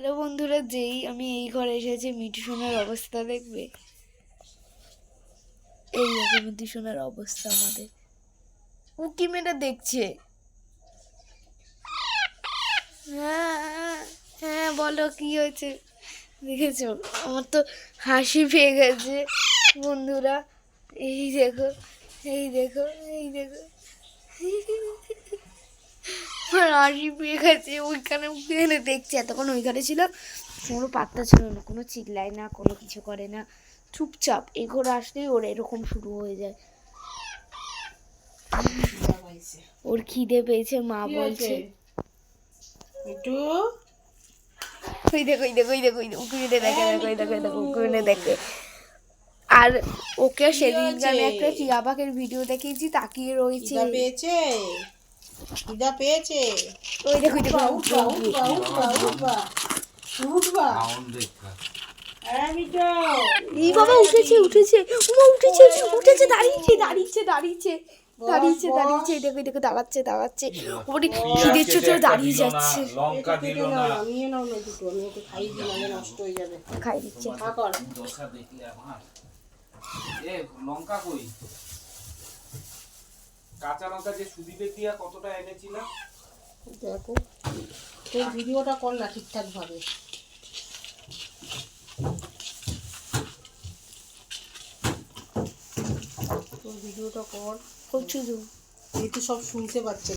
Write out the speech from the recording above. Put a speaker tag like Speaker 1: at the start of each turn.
Speaker 1: Hello বন্ধুরা, যেই আমি এই ঘরে এসেছি, মিঠু সোনার অবস্থা দেখবে? এই দেখো মিঠু সোনার অবস্থা আমাদের। উকি মেয়েটা দেখছে। হ্যাঁ হ্যাঁ বলো কি হয়েছে? দেখেছ? আমার তো হাসি পেয়ে গেছে, বন্ধুরা। এই দেখো এই দেখো এই দেখো। আমার হাসি পেয়ে গেছে ওইখানে ওইখানে দেখছে এতক্ষণ ওইখানে ছিল কোনো পাত্তা ছিল না কোনো চিল্লায় না কোনো কিছু করে না। চুপচাপ এ ঘরে আসলেই ওর এরকম শুরু হয়ে যায়। ওর খিদে পেয়েছে মা বলছে।
Speaker 2: একটু
Speaker 1: ওই দেখো ওই দেখো ওই দেখো ওই দেখো উকুনে দেখে দেখো ওই দেখো দেখো উকুনে দেখে। আর ওকে সেদিন আমি একটা টিয়া পাখির ভিডিও দেখিয়েছি তাকিয়ে রয়েছে।
Speaker 2: পেয়েছে? খিদা পেয়েছে?
Speaker 1: ওই দেখো দেখো
Speaker 2: উঠবা উঠবা উঠবা উঠবা উঠবা হ্যাঁ
Speaker 1: এই বাবা উঠেছে উঠেছে উমা উঠেছে উঠেছে দাঁড়িয়েছে দাঁড়িয়েছে দাঁড়িয়েছে দাঁড়িয়েছে দাঁড়িয়েছে এই দেখো দেখো দাঁড়াচ্ছে দাঁড়াচ্ছে। ওপরে খিদের দাঁড়িয়ে যাচ্ছে।
Speaker 3: লঙ্কা দিল না।
Speaker 2: নিয়ে নাও না দুটো আমি ওকে খাইয়ে দিই নষ্ট হয়ে যাবে।
Speaker 1: খাই দিচ্ছে।
Speaker 2: খা কর।
Speaker 3: দেখলে আমার। এ লঙ্কা কই? কাঁচা লঙ্কা যে সুদীপে দিয়া কতটা এনেছিলাম?
Speaker 2: দেখো তোর ভিডিওটা কর না ঠিকঠাক ভাবে তোর ভিডিওটা কর।
Speaker 1: প্রচুর
Speaker 2: এই তো সব শুনতে পাচ্ছে।